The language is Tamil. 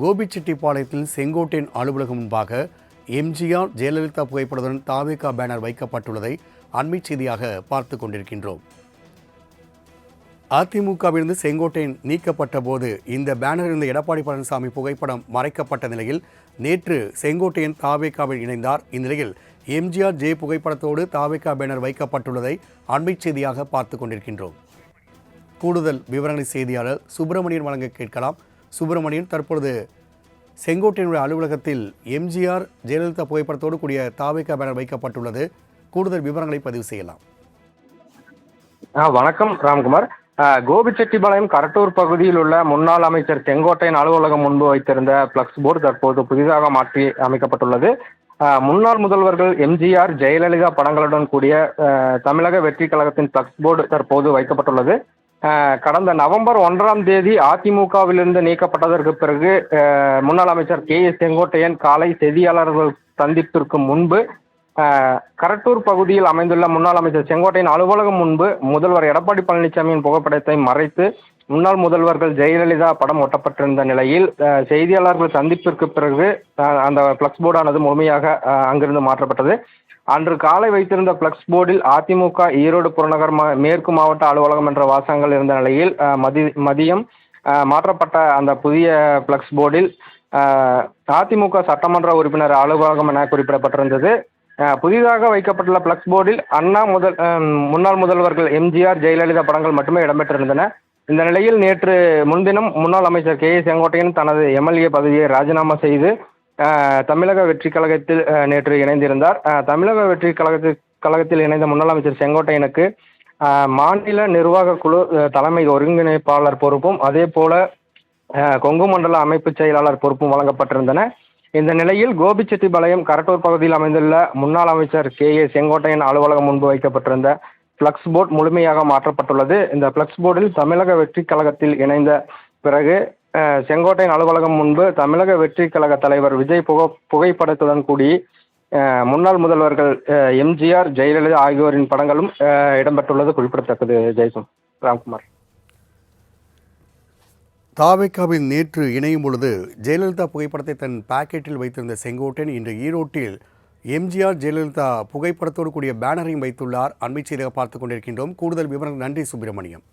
கோபிச்செட்டிப்பாளையத்தில் செங்கோட்டையன் அலுவலகம் முன்பாக எம்ஜிஆர் ஜெயலலிதா புகைப்படத்துடன் தாவேகா பேனர் வைக்கப்பட்டுள்ளதை அண்மை செய்தியாக பார்த்து கொண்டிருக்கின்றோம். அதிமுகவிலிருந்து செங்கோட்டையன் நீக்கப்பட்ட போது இந்த பேனர் இருந்த எடப்பாடி பழனிசாமி புகைப்படம் மறைக்கப்பட்ட நிலையில் நேற்று செங்கோட்டையன் தாவேகாவில் இணைந்தார். இந்நிலையில் எம்ஜிஆர் ஜே புகைப்படத்தோடு தாவேகா பேனர் வைக்கப்பட்டுள்ளதை அண்மை செய்தியாக பார்த்து கொண்டிருக்கின்றோம். கூடுதல் விவரங்களை செய்தியாளர் சுப்பிரமணியன் வழங்க கேட்கலாம். சுப்பிரமணியன் தற்பொழுது செங்கோட்டையினுடைய அலுவலகத்தில் எம்ஜிஆர் ஜெயலலிதா புகைப்படத்தோடு கூடிய தாவேகா பேனர் வைக்கப்பட்டுள்ளது. கூடுதல் விவரங்களை பதிவு செய்யலாம். ஆ வணக்கம் ராம்குமார். கோபிச்செட்டிபாளையம் கரட்டூர் பகுதியில் உள்ள முன்னாள் அமைச்சர் செங்கோட்டையின் அலுவலகம் முன்பு வைத்திருந்த பிளக்ஸ் போர்டு தற்போது புதிதாக மாற்றி அமைக்கப்பட்டுள்ளது. முன்னாள் முதல்வர்கள் எம்ஜிஆர் ஜெயலலிதா படங்களுடன் கூடிய தமிழக வெற்றி கழகத்தின் பிளக்ஸ் போர்டு தற்போது வைக்கப்பட்டுள்ளது. கடந்த நவம்பர் ஒன்றாம் தேதி அதிமுகவிலிருந்து நீக்கப்பட்டதற்கு பிறகு முன்னாள் அமைச்சர் கே எஸ் செங்கோட்டையன் காலை செய்தியாளர்கள் சந்திப்பிற்கு முன்பு கரட்டூர் பகுதியில் அமைந்துள்ள முன்னாள் அமைச்சர் செங்கோட்டையன் அலுவலகம் முன்பு முதல்வர் எடப்பாடி பழனிசாமியின் புகைப்படத்தை மறைத்து முன்னாள் முதல்வர்கள் ஜெயலலிதா படம் ஒட்டப்பட்டிருந்த நிலையில் செய்தியாளர்கள் சந்திப்பிற்கு பிறகு அந்த ஃப்ளக்ஸ் போர்டானது முழுமையாக அங்கிருந்து மாற்றப்பட்டது. அன்று காலை வைத்திருந்த பிளக்ஸ் போர்டில் அதிமுக ஈரோடு புறநகர் மா மேற்கு மாவட்ட அலுவலகம் என்ற வாசகங்கள் இருந்த நிலையில் மதி மதியம் மாற்றப்பட்ட அந்த புதிய பிளக்ஸ் போர்டில் அதிமுக சட்டமன்ற உறுப்பினர் அலுவலகம் என குறிப்பிடப்பட்டிருந்தது. புதிதாக வைக்கப்பட்டுள்ள பிளக்ஸ் போர்டில் அண்ணா முதல் முன்னாள் முதல்வர்கள் எம்ஜிஆர் ஜெயலலிதா படங்கள் மட்டுமே இடம்பெற்றிருந்தன. இந்த நிலையில் நேற்று முன்தினம் முன்னாள் அமைச்சர் கே ஏ செங்கோட்டையன் தனது எம்எல்ஏ பதவியை ராஜினாமா செய்து தமிழக வெற்றி கழகத்தில் நேற்று இணைந்திருந்தார். தமிழக வெற்றி கழகத்தில் கழகத்தில் இணைந்த முன்னாள் அமைச்சர் செங்கோட்டையனுக்கு மாநில நிர்வாக குழு தலைமை ஒருங்கிணைப்பாளர் பொறுப்பும் அதே போல கொங்கு மண்டல அமைப்பு செயலாளர் பொறுப்பும் வழங்கப்பட்டிருந்தன. இந்த நிலையில் கோபிச்செட்டிபாளையம் கரட்டூர் பகுதியில் அமைந்துள்ள முன்னாள் அமைச்சர் கே. ஏ. செங்கோட்டையன் அலுவலகம் முன்பு வைக்கப்பட்டிருந்த ஃப்ளக்ஸ் போர்டு முழுமையாக மாற்றப்பட்டுள்ளது. இந்த ஃப்ளக்ஸ் போர்டில் தமிழக வெற்றி கழகத்தில் இணைந்த பிறகு செங்கோட்டையன் அலுவலகம் முன்பு தமிழக வெற்றி கழக தலைவர் விஜய் புக புகைப்படத்துடன் கூடி முன்னாள் முதல்வர்கள் எம்ஜிஆர் ஜெயலலிதா ஆகியோரின் படங்களும் இடம்பெற்றுள்ளது குறிப்பிடத்தக்கது. ஜெய்சம் ராம்குமார். தாவேக்காவில் நேற்று இணையும் பொழுது ஜெயலலிதா புகைப்படத்தை தன் பாக்கெட்டில் வைத்திருந்த செங்கோட்டையன் இன்று ஈரோட்டில் எம்ஜிஆர் ஜெயலலிதா புகைப்படத்தோடு கூடிய பேனரையும் வைத்துள்ளார். அண்மை செய்தியாக பார்த்துக் கொண்டிருக்கின்றோம். கூடுதல் விவரங்கள் நன்றி சுப்பிரமணியம்.